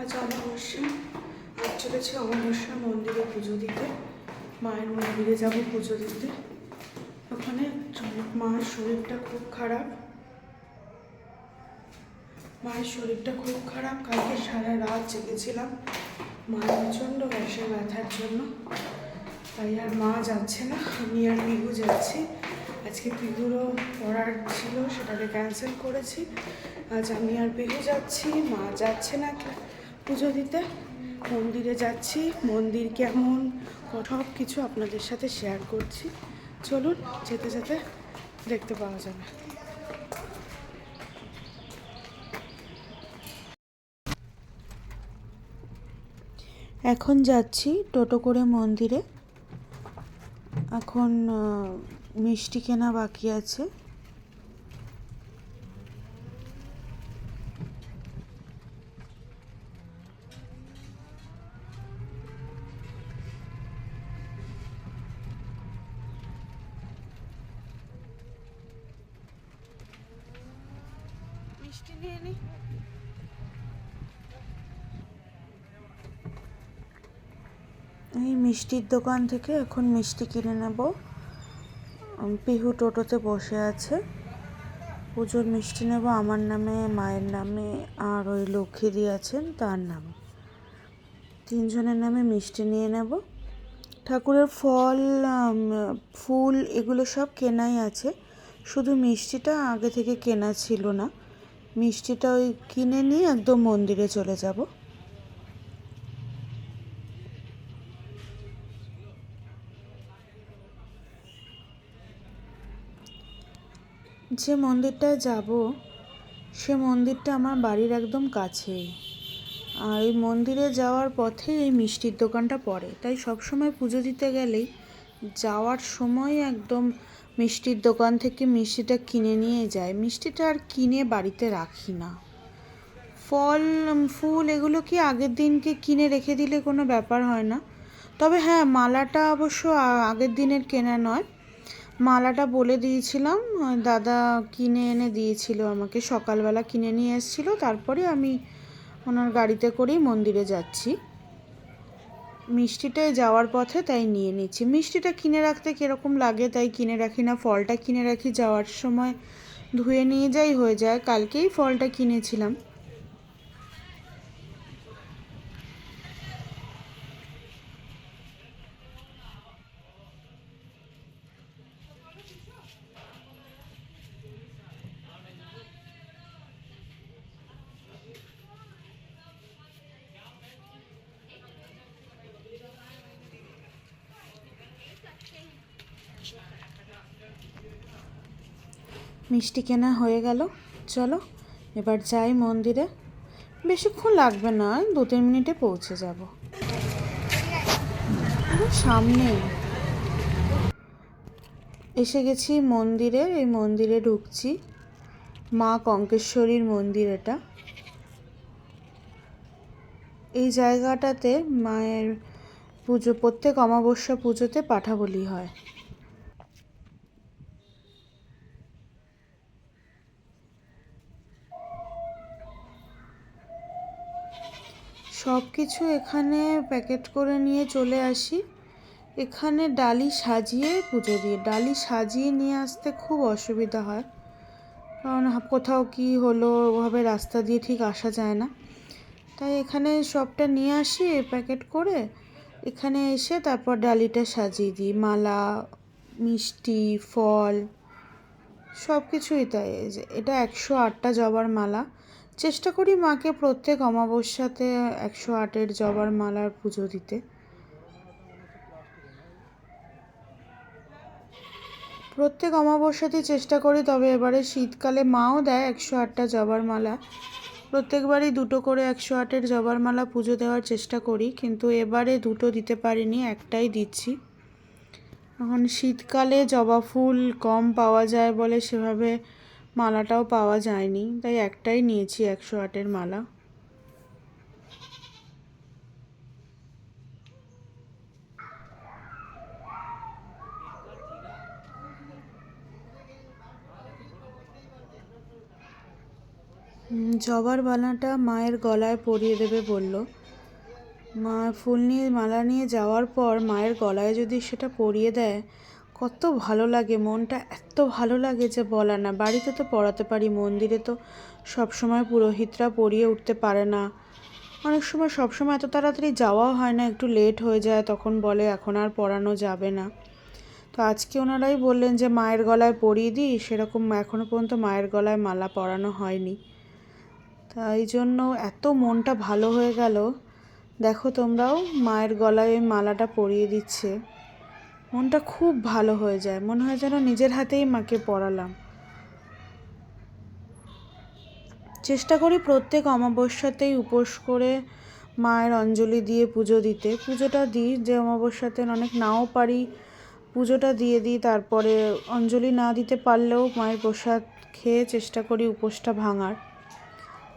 আজ অমাবস্যা। আজ চলেছে অমাবস্যা মন্দিরে পুজো দিতে। মায়ের মন্দিরে যাব পুজো দিতে। ওখানে মায়ের শরীরটা খুব খারাপ। মায়ের শরীরটা খুব খারাপ। কালকে সারা রাত জেগেছিলাম মায়ের প্রচণ্ড গ্যাসের ব্যথার জন্য। তাই আর মা যাচ্ছে না, আমি আর মিগু যাচ্ছি। আজকে পিগুরও পড়ার ছিল, সেটাকে ক্যান্সেল করেছি। আজ আমি আর পিহু যাচ্ছি, মা যাচ্ছে না পুজো দিতে। মন্দিরে যাচ্ছি, মন্দির কেমন সব কিছু আপনাদের সাথে শেয়ার করছি। চলুন, যেতে যেতে দেখতে পাওয়া যাবে। এখন যাচ্ছি টোটো করে মন্দিরে। এখন মিষ্টি কেনা বাকি আছে। এই মিষ্টির দোকান থেকে এখন মিষ্টি কিনে নেব। পিহু টোটোতে বসে আছে। পুজোর মিষ্টি নেব। আমার নামে, মায়ের নামে, আর ওই লক্ষ্মীদি আছেন, তার নামে। তিনজনের নামে মিষ্টি নিয়ে নেব। ঠাকুরের ফল ফুল, এগুলো সব কেনাই আছে। শুধু মিষ্টিটা আগে থেকে কেনা ছিল না। মিষ্টিটা ওই কিনে নিয়ে একদম মন্দিরে চলে যাব। যে মন্দিরটায় যাব, সে মন্দিরটা আমার বাড়ির একদম কাছেই। আর এই মন্দিরে যাওয়ার পথে এই মিষ্টির দোকানটা পড়ে। তাই সবসময় পুজো দিতে গেলেই যাওয়ার সময় একদম মিষ্টির দোকান থেকে মিষ্টিটা কিনে নিয়ে যায়। মিষ্টিটা আর কিনে বাড়িতে রাখি না। ফল, ফুল এগুলো কি আগের দিনকে কিনে রেখে দিলে কোনো ব্যাপার হয় না? তবে হ্যাঁ মালাটা অবশ্য আগের দিনের কেনা নয়। মালাটা বলে দিয়েছিলাম, দাদা কিনে এনে দিয়েছিল আমাকে, সকালবেলা কিনে নিয়ে এসেছিল। তারপরে আমি ওনার গাড়িতে করেই মন্দিরে যাচ্ছি। মিষ্টিটায় যাওয়ার পথে তাই নিয়ে নিচ্ছি। মিষ্টিটা কিনে রাখতে কীরকম লাগে তাই কিনে রাখি না। ফলটা কিনে রাখি যাওয়ার সময় ধুয়ে নিয়ে যাই, হয়ে যায়। কালকেই ফলটা কিনেছিলাম। মিষ্টি কেনা হয়ে গেল। চলো, এবার যাই মন্দিরে। বেশিক্ষণ লাগবে না, দু তিন মিনিটে পৌঁছে যাব। সামনে। এসে গেছি মন্দিরে, এই মন্দিরে ঢুকছি। মা কঙ্কেশ্বরীর মন্দির এটা। এই জায়গাটাতে মায়ের পুজো, প্রত্যেক অমাবস্যা পুজোতে পাঠাবলি হয়। সব কিছু এখানে প্যাকেট করে নিয়ে চলে আসি। এখানে ডালি সাজিয়ে পুজো দিই ডালি সাজিয়ে নিয়ে আসতে খুব অসুবিধা হয়। কারণ কোথাও কি হলো, ওভাবে রাস্তা দিয়ে ঠিক আসা যায় না। তাই এখানে সবটা নিয়ে আসি, প্যাকেট করে এখানে এসে তারপর ডালিটা সাজিয়ে দিই। মালা, মিষ্টি, ফল সব কিছুই তাই যে, এটা একশো আটটা জবার মালা। চেষ্টা করি মাকে প্রত্যেক অমাবস্যাতে একশো আটের জবার মালার পুজো দিতে। প্রত্যেক অমাবস্যাতেই চেষ্টা করি, তবে এবারে শীতকালে মাও দেয় একশো আটটা জবার মালা। প্রত্যেকবারই দুটো করে একশো আটের জবার মালা পুজো দেওয়ার চেষ্টা করি, কিন্তু এবারে দুটো দিতে পারিনি, একটাই দিচ্ছি। এখন শীতকালে জবা ফুল কম পাওয়া যায় বলে সেভাবে মালাটাও পাওয়া যায়নি, তাই একটাই নিয়েছি একশো আটের মালা। জবার মালাটা মায়ের গলায় পরিয়ে দেবে বলল। মা, ফুল নিয়ে মালা নিয়ে যাওয়ার পর মায়ের গলায় যদি সেটা পরিয়ে দেয় কত ভালো লাগে, মনটা এত ভালো লাগে যে বলা না। বাড়িতে তো পড়াতে পারি, মন্দিরে তো সব সময় পুরোহিতরা পরিয়ে উঠতে পারে না। অনেক সময় সব সময় এত তাড়াতাড়ি যাওয়াও হয় না, একটু লেট হয়ে যায়, তখন বলে এখন আর পড়ানো যাবে না। তো আজকে ওনারাই বললেন যে, মায়ের গলায় পরিয়ে দিই। সেরকম এখনও পর্যন্ত মায়ের গলায় মালা পরানো হয়নি। তাই জন্য এত মনটা ভালো হয়ে গেল। দেখো তোমরাও, মায়ের গলায় মালাটা পরিয়ে দিচ্ছে। মনটা খুব ভালো হয়ে যায়। মনে হয় যেন নিজের হাতেই মাকে পরালাম চেষ্টা করি প্রত্যেক অমাবস্যাতেই উপোস করে মায়ের অঞ্জলি দিয়ে পুজো দিতে। পুজোটা দিই, যে অমাবস্যাতে অনেক নাও পারি, পুজোটা দিয়ে দিই, তারপরে অঞ্জলি না দিতে পারলেও মায়ের প্রসাদ খেয়ে চেষ্টা করি উপোসটা ভাঙার।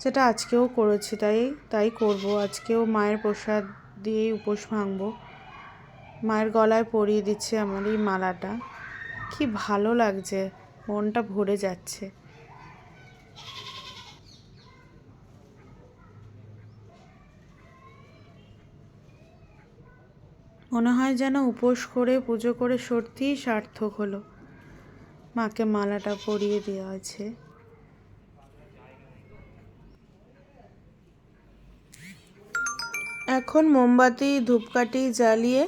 যেটা আজকেও করেছি, তাই তাই করব। আজকেও মায়ের প্রসাদ দিয়েই উপোস ভাঙবো। মায়ের গলায় পরিয়ে দিচ্ছে আমার এই মালাটা। কি ভালো লাগছে, মনটা ভরে যাচ্ছে। মনে হয় যেন উপোস করে পুজো করে সত্যিই সার্থক হলো। মাকে মালাটা পরিয়ে দেওয়া আছে। এখন মোমবাতি, ধূপকাঠি জ্বালিয়ে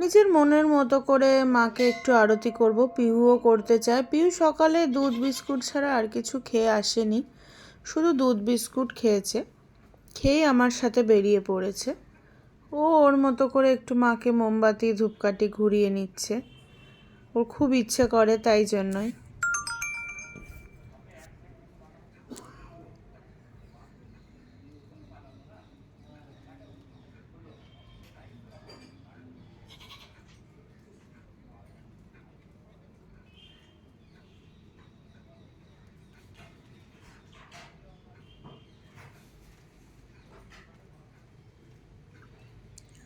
নিজের মনের মতো করে মাকে একটু আরতি করব, পিহুও করতে চায়। পিহু সকালে দুধ বিস্কুট ছাড়া আর কিছু খেয়ে আসেনি, শুধু দুধ বিস্কুট খেয়েছে খেয়ে আমার সাথে বেরিয়ে পড়েছে। ও ওর মতো করে একটু মাকে মোমবাতি, ধূপকাঠি ঘুরিয়ে নিচ্ছে। ওর খুব ইচ্ছে করে তাই জন্যই।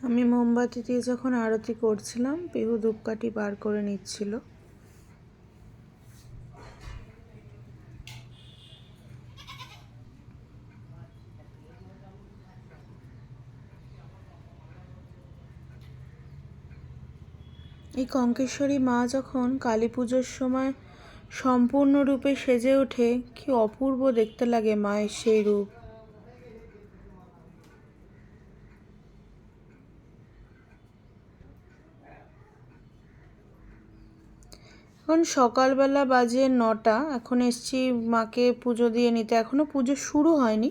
আমি মোমবাতি দিয়ে যখন আরতি করছিলাম, পিহু ধূপকাঠি বার করে নিচ্ছিল। এই কঙ্কেশ্বরী মা যখন কালী পুজোর সময় সম্পূর্ণরূপে সেজে ওঠে, কি অপূর্ব দেখতে লাগে মায়ের সেই রূপ। এখন সকালবেলা বাজে নটা, এখন এসছি মাকে পুজো দিয়ে নিতে। এখনও পুজো শুরু হয়নি,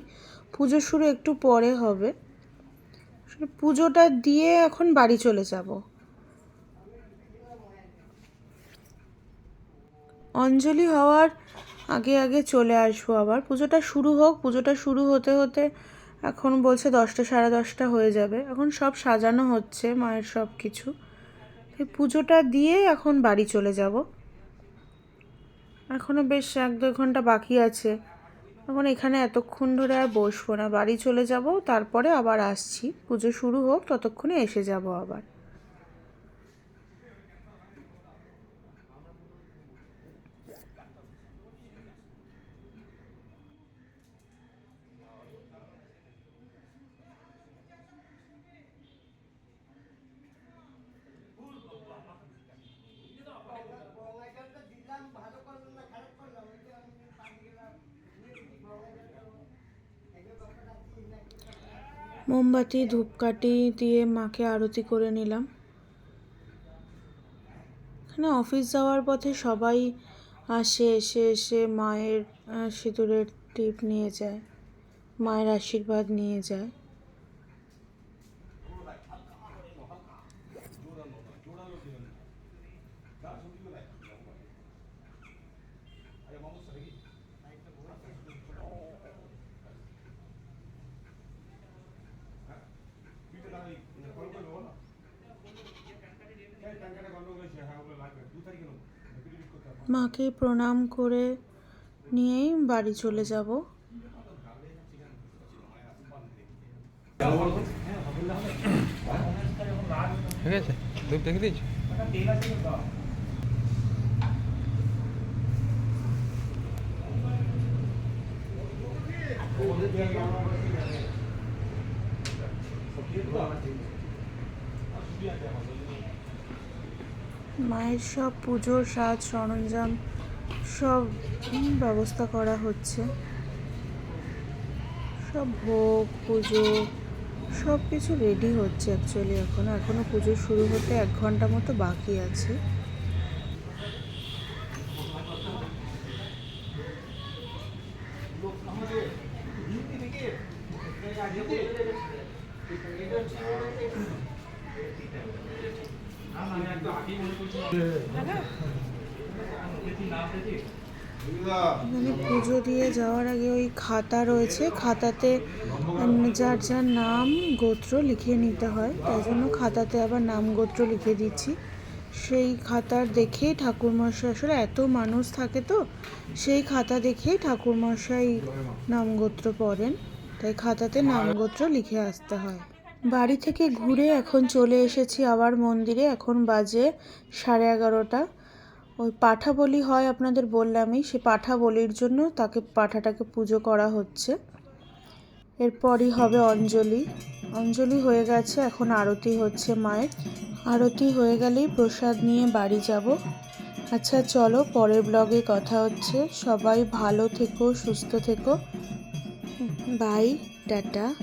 পুজো শুরু একটু পরে হবে। পুজোটা দিয়ে এখন বাড়ি চলে যাব। অঞ্জলি হওয়ার আগে আগে চলে আসব আবার। পুজোটা শুরু হোক, পুজোটা শুরু হতে হতে এখন বলছে দশটা, সাড়ে দশটা হয়ে যাবে। এখন সব সাজানো হচ্ছে মায়ের সব কিছু পুজোটা দিয়ে এখন বাড়ি চলে যাব। এখনও বেশ এক দু ঘণ্টা বাকি আছে। এখন এখানে এতক্ষণ ধরে আর বসবো না। বাড়ি চলে যাব, তারপরে আবার আসছি। পুজো শুরু হোক, ততক্ষণে এসে যাব আবার। মোমবাতি, ধূপকাঠি দিয়ে মাকে আরতি করে নিলাম। এখানে অফিস যাওয়ার পথে সবাই আসে, এসে এসে মায়ের সিঁদুরের টিপ নিয়ে যায়, মায়ের আশীর্বাদ নিয়ে যায়। মাকে প্রণাম করে নিয়েই বাড়ি চলে যাব। ঠিক আছে দেখে মায়ের সব পুজোর সাজ, সরঞ্জাম, সব ব্যবস্থা করা হচ্ছে। সব ভোগ, পুজো, সব কিছু রেডি হচ্ছে অ্যাকচুয়ালি এখনও। এখনও পুজো শুরু হতে এক ঘণ্টা মতো বাকি আছে। পুজো দিয়ে যাওয়ার আগে ওই খাতা রয়েছে। খাতাতে যার যার নাম গোত্র লিখিয়ে নিতে হয়। তাই জন্য খাতাতে আবার নাম গোত্র লিখে দিচ্ছি। সেই খাতার দেখেই ঠাকুরমশাই আসলে এত মানুষ থাকে তো, সেই খাতা দেখেই ঠাকুরমশাই নাম গোত্র পড়েন। তাই খাতাতে নাম গোত্র লিখে আসতে হয়। বাড়ি থেকে ঘুরে এখন চলে এসেছি আবার মন্দিরে। এখন বাজে সাড়ে এগারোটা। ওই পাঠা বলি হয় আপনাদের বললামই, সে পাঠা বলির জন্য তাকে, পাঠাটাকে পুজো করা হচ্ছে। এরপরই হবে অঞ্জলি। অঞ্জলি হয়ে গেছে, এখন আরতি হচ্ছে মায়ের। আরতি হয়ে গেলেই প্রসাদ নিয়ে বাড়ি যাব। আচ্ছা চলো, পরের ব্লগে কথা হচ্ছে। সবাই ভালো থেকো, সুস্থ থেকো। Bye, tata.